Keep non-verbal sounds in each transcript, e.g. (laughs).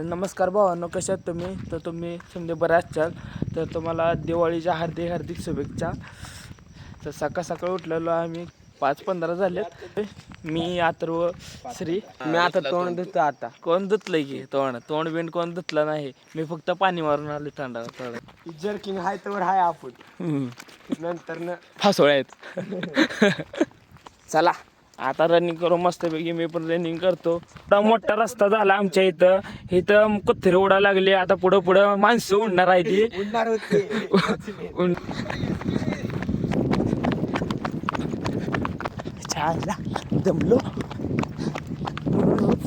तर नमस्कार भावांनो कशात तुम्ही? तर तुम्ही समजा बऱ्याच चाल तर तुम्हाला दिवाळीच्या हार्दिक हार्दिक शुभेच्छा. तर सकाळ सकाळ उठलेलो आम्ही. पाच पंधरा झालेत. मी अथर्व श्री. मी आता तोंड धुतो आता. कोण धुतलंय की तोंड? तोंड बिंड कोण धुतलं नाही. मी फक्त पाणी मारून आलो थंडा थोडं जर्किंग हाय तर हाय आपण. नंतर न फासोळ्या आहेत. (laughs) चला. आता रनिंग करू मस्तपैकी मी पण रनिंग करतो. एवढा मोठा रस्ता झाला आमच्या इथं. इथं कुत्रे उडा लागले आता पुढं पुढं माणसं उडणार आहे ती. दमलो.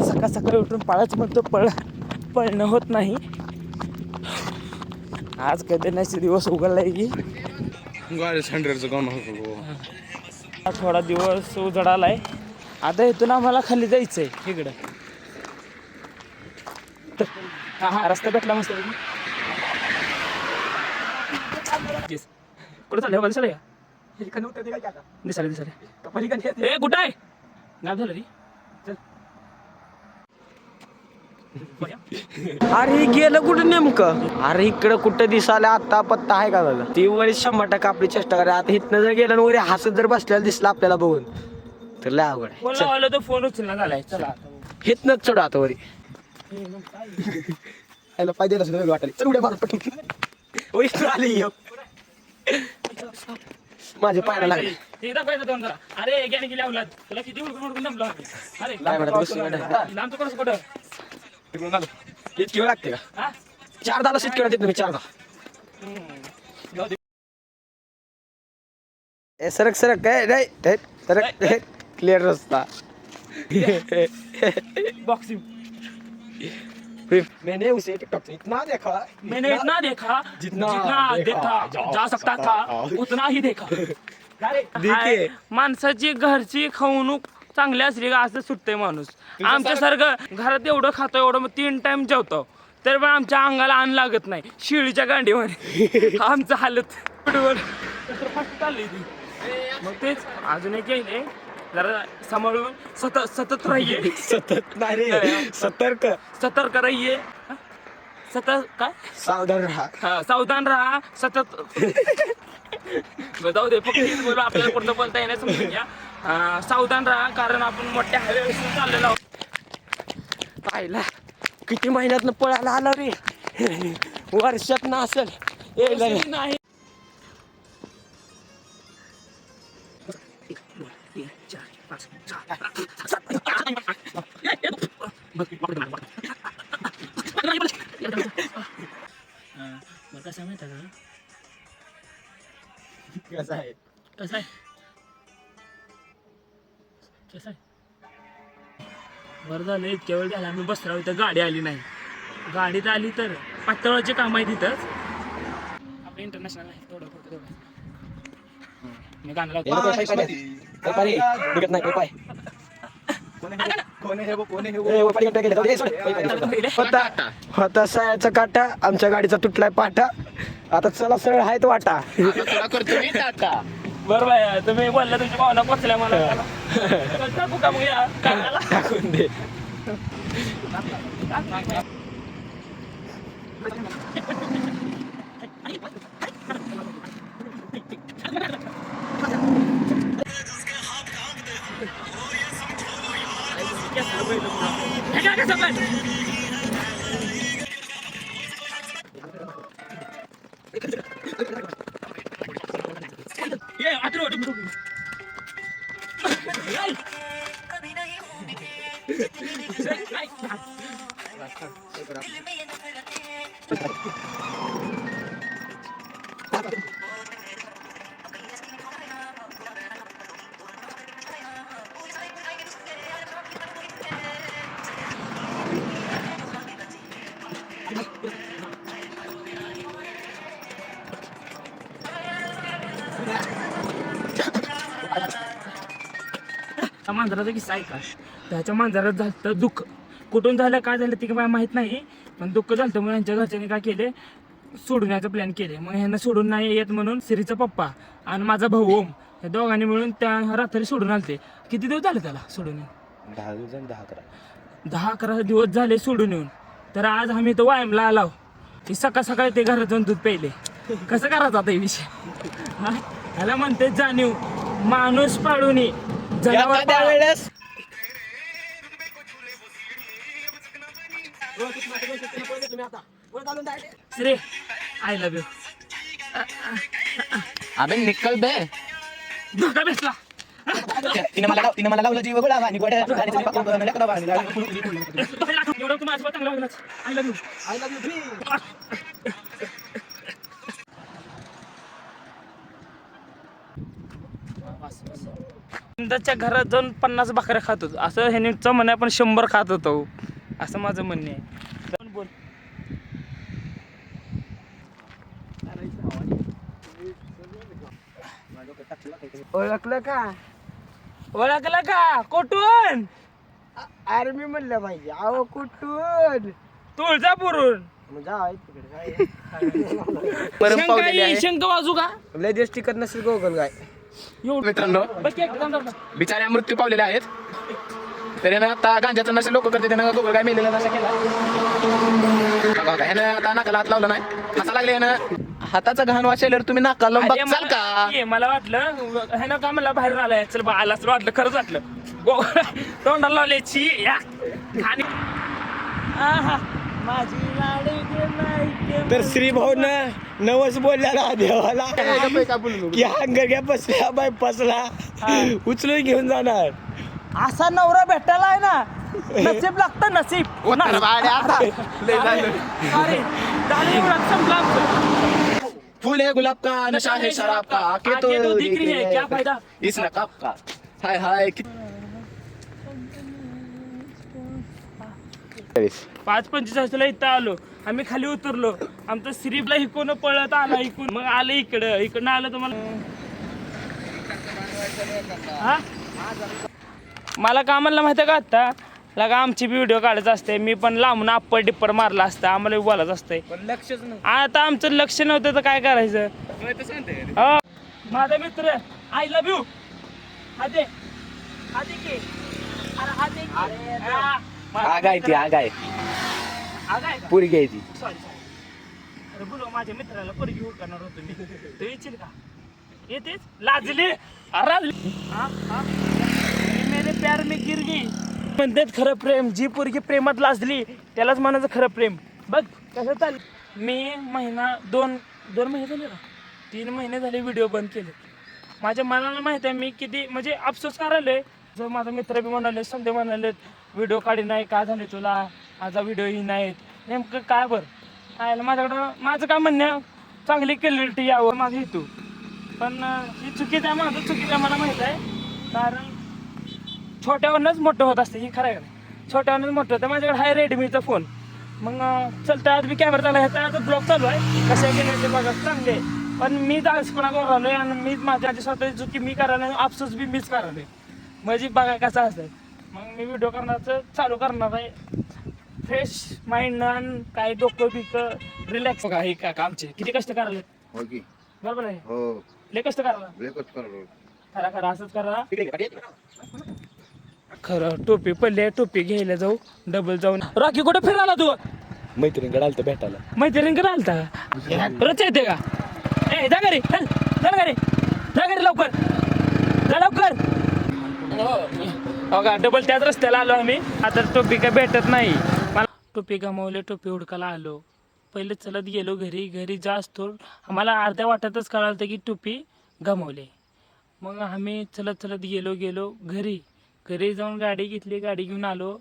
सकाळ सकाळी उठून पळाच म्हणतो पळ. पळणं होत नाही. आज कधी दिवस उघडलाय की गाडी हंड्रेडचं थोडा दिवस उजडालाय. आता इथून आम्हाला खाली जायचंय इकडं. तर- हा हा रस्ता भेटला मस्त कुठं चाललंय? बघ दिसायला का? दिसायला दिसायला. कुठं आहे? गाव झालं रे चल (laughs) अरे हे गेलं कुठं नेमकं? अरे इकडं कुठं दिसायला आता पत्ता आहे का दादा? ती वरी शंभर टक्का आपली चेष्टा करा. आता इथनं जर गेलं वरी हसत जर बसलेला दिसला आपल्याला बघून तर लय अवघड आहे. फोन लावला तर फोन उचलला झालाय. चला. हिथनच चढ आता वरी. पाहिजे असं चल उड्या मारून पटकन. ओ, इथं आली. माझ्या पायाला लागले. ते दाखवायचं दोन जरा. अरे ज्ञानी गेली अवलाद. तुला किती उडकून उडकून जमलो. अरे कुठं. इतकी वेळ लागते का चार दाला सीट मी चार ए सरक सरक काय? नाही सरक क्लिअर रस्ता. बॉक्सिंग मैंने उसे टिकटॉक से इतना देखा मैंने इतना देखा जितना जितना देखा जा सकता था उतना ही देखा। (laughs) देखिए. माणसाची घरची खावणूक चांगली असली का असं सुटतंय माणूस. आमच्या सारखं घरात एवढं खातो एवढं मग तीन टाइम जेवतो. तर पण आमच्या अंगाला अन्न लागत नाही. शिळीच्या गांडीवर (laughs) आमचं हालत. फुटबॉल चालली ती. मग तेच अजून एक येईल जरा सांभाळून सतत सतत राहिये. (laughs) सतत नाही सतर्क. सतर्क राहिये? सतत काय? सावधान राहा. हा, सावधान राहा. सतत. (laughs) जाऊ दे फक्त आपल्याला पुढचं बोलता येण्यास समजून घ्या. सावधान राहा कारण आपण मोठ्या हायवे चाललेलो आहोत. पाहिला किती महिन्यात पळायला आला रे? वर्षात ना असेल. नाही. बरं कसं माहिती का? कसं आहे कसं आहे? कसं आहे बरं झालं इतक्या वेळ झाला आम्ही बसलो इथं गाडी आली नाही. गाडीत आली तर पातळाचे काम आहे तिथंच. आपलं इंटरनॅशनल आहे तेवढं फक्त तेवढं मी गाणं लावतो. होता सायाचा काटा आमच्या गाडीचा तुटलाय पाटा. आता चला सरळ आहे तो वाटा. करतो बरं बाय तुम्ही बोलला तुमच्या भावना पोचल्या मला. टाकू का मग या? गाण्याला? टाकून दे. Basta, sobrang. त्या मांजराचा किस्सा आहे का त्याच्या मांजरात झालं दुःख. कुठून झालं काय झालं ते काय माहीत नाही. पण दुःख झालं मग यांच्या घरच्यांनी काय केले? सोडून यायचा प्लॅन केले. मग ह्यांना सोडून नाही येत म्हणून सिरीचा पप्पा आणि माझा भाऊ ओम या दोघांनी मिळून त्या रात्री सोडून आलते. किती दिवस झाले त्याला सोडून येऊन? दहा दिवस दहा अकरा. दहा अकरा दिवस झाले सोडून येऊन. तर आज आम्ही इथं व्यायामला आलो की सकाळ सकाळी ते घरात जाऊन दूध प्यायले. कसं करायचं आता हे विषय? हा? ह्याला म्हणते जाणीव. माणूस पाळून जनावर एखाद्या पाळा. वेळेस श्री आय लव्ह यू अबे निकल बे. धोका भेटला. तिने मला तिने मला लावलं जीव गोळा. आणि गोड्या एवढं तू माझं चांगलं वागलास आय लव्ह यू त्याच्या घरात जाऊन पन्नास भाकऱ्या खात होतो. असं ह्याने म्हणे आपण शंभर खात होतो. असं माझं म्हणणे आहे. बोल? ओळखलं का? ओळखला का? कोठून? अरे मी म्हणलं पाहिजे. अहो कुठून? तुळजापूरून आहे तिकडे काय शंका वाजू का? लय दिवस टिकत नसेल गोगल काय मित्रांनो. बिचाऱ्या मृत्यू पावलेले आहेत. तर यानं आता गांजाचा नशा लोक करते त्यानं गोगल काय मेलेला नशा केला. ह्यानं आता नाकाला हात लावला नाही. असं लागले यानं हाताचा घाण वाचेल तुम्ही नाकाला लावून बघचाल का? ये, मला वाटलं ह्यानं का मला बाहेर आलाय? चल बा आला असं वाटलं खरंच वाटलं. गो तोंडाला लावले छी या. आणि आहा, तर श्री भाऊ नवस बोलला देवाला. की हंगर घ्या बसल्या बाय बसला उचलून घेऊन जाणार. असा नवरा भेटायला आहे ना नसीब लागतं नसीब. फूल है गुलाब का नशा है शराब का आके तो दिख रही है क्या फायदा? इस नकाब का। हाय हाय पाच पंचेचाळीसला इथं आलो. आम्ही खाली उतरलो. आमचं सिरीपला इकून पळत आला इकून. मग आलं इकडं. इकडनं आलं तुम्हाला. हा? मला का म्हणलं माहिती आहे का आता? लगा आमची बी व्हिडिओ काढायचं असते. मी पण लांबून अप्पर डिप्पर मारला असतं. आम्हाला बोलायचं असतंय. लक्षच नाही आता आमचं लक्ष नव्हतं तर काय करायचं? हा. माझा मित्र आय लव्ह यू आदे. की? अरे आदे की. हा. माझा आगाय ती आगाय आगाय का? पुरी घ्यायची सॉरी सॉरी. अरे बोलो माझ्या मित्राला पोरगी करणार होतो मी. तू येशील का? येतेच? लाजली? अरे लाजली हा. हा ये मेरे प्यार में गिर गई म्हणतात खरं प्रेम. जी पोरगी प्रेमात लाजली त्यालाच म्हणायचं खरं प्रेम. बघ कसं चाल मी महिना दोन दोन महिने झाले का? तीन महिने झाले व्हिडिओ बंद केले माझ्या मनाला माहीत आहे मी किती म्हणजे अफसोस करायलोय जर माझा मित्र बी म्हणाले समजे म्हणाले व्हिडिओ काढी नाही काय झाले तुला? माझा व्हिडिओ ही नाहीत. नेमकं काय बरं? काय माझ्याकडं माझं काय म्हणणं चांगली क्लिअरिटी यावं माझा हेतू. पण ही चुकीचं आहे माझं चुकीचं आहे मला माहीत आहे. कारण छोट्यावरनंच मोठं होत असते ही खरं आहे छोट्यावरनंच मोठं होतं. माझ्याकडे आहे रेडमीचा फोन मग चलता आज मी कॅमेरा चालू आहे. आता ब्लॉग चालू आहे. कसे गेले ते बघा चांगले आहे. पण मी दासपणा करून आहे आणि मी माझ्या आधी स्वतःची चुकी मी करायला आपसूस बी मीच करायलोय. म्हणजे बघा कसं असतं मग मी व्हिडिओ करण्याचं चालू करणार आहे. फ्रेश माइंड आणि काय डोकं बिकं रिलॅक्स बघा हे का आमचे किती कष्ट करायला हो की? बरोबर आहे? हो. लय कष्ट करायला. खरा खरा असंच करा. खरं टोपी पडली टोपी घ्यायला जाऊ. डबल जाऊन. रॉकी कुठे फिरायला तू? मैत्रिणीकडे आलं भेटायला. मैत्रीणकडे आलता? रच येते का? ए जा घरी. चल चल घरी. जा घरी लवकर. जा लवकर. हो का? डबल त्याच रस्त्याला आलो आम्ही. आता टोपी काय भेटत नाही. मला टोपी गमावले टोपी हुडकायला आलो. पहिले चलत गेलो घरी घरी जास्तो आम्हाला अर्ध्या वाटातच कळालं की टोपी गमावले. मग आम्ही चलत चलत गेलो गेलो घरी. घरी जाऊन गाडी घेतली गाडी घेऊन आलो.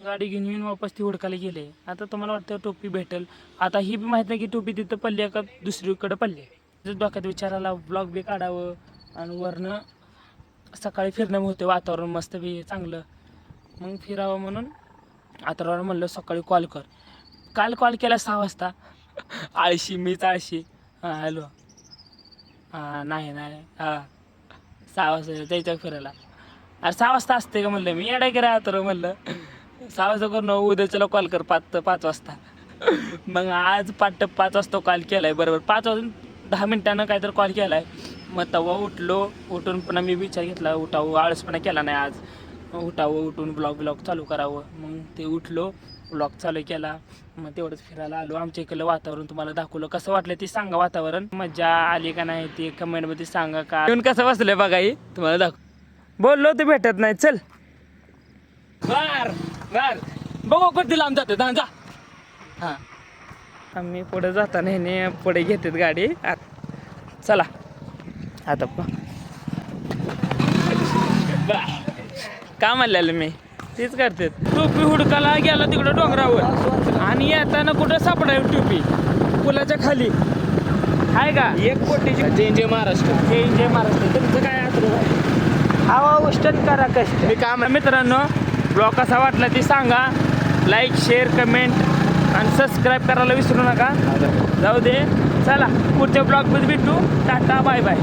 गाडी घेऊन येऊन वापस ती हुडकायला गेले. आता तुम्हाला वाटतं टोपी भेटेल. आता ही बी माहीत नाही की टोपी तिथं पडली आहे का दुसरीकडे पडली जर डोक्यात विचारायला ब्लॉग बी काढावं. आणि वरनं सकाळी फिरणं होते वातावरण मस्त बी चांगलं. मग फिरावं म्हणून आता म्हणलं सकाळी कॉल कर. काल कॉल केला सहा वाजता. आळशी मीच आळशी. हां हॅलो. हां नाही नाही. हां. सहा वाजता त्याच्या फिरायला. अरे सहा वाजता असते का म्हणलं मी? येडा गेला तर म्हणलं. सहा वाजता कर उद्या चला कॉल कर पाच पाच वाजता. मग आज पाठ पाच वाजता कॉल केला आहे बरोबर. पाच वाजून दहा मिनिटानं काहीतरी कॉल केला आहे मग तेव्हा उठलो उठून पुन्हा मी विचार घेतला उठावं आळसपणा केला नाही आज. उठावं उठून ब्लॉग ब्लॉग चालू करावं. मग ते उठलो ब्लॉग चालू केला. मग तेवढंच फिरायला आलो. आमच्या इकडलं वातावरण तुम्हाला दाखवलं. कसं वाटलं ते सांगा वातावरण. मजा आली का नाही ते कमेंटमध्ये सांगा का? येऊन कसं बसलं बघा ही? तुम्हाला दाखव बोललो ते भेटत नाही. चल. बार बार बघू कधी लांब जाते. जा जा. हां. आम्ही पुढे जाताना नाही पुढे घेतात गाडी. आत चला. आता प बर. का म्हणलेलं मी? तेच करते टोपी हुडकाला गेला तिकडं डोंगरावर. आणि येताना कुठं सापडाय टोपी? पुलाच्या खाली. आहे का? एक कोटीची जय जय महाराष्ट्र. हे जय महाराष्ट्र. तुमचं काय आतलं हवा उष्टन करा कष्ट. मी काम मित्रांनो ब्लॉग कसा वाटला ते सांगा. लाईक शेअर कमेंट आणि सबस्क्राईब करायला विसरू नका. जाऊ दे. चला पुढच्या ब्लॉगमध्ये भेटू. Tata bye bye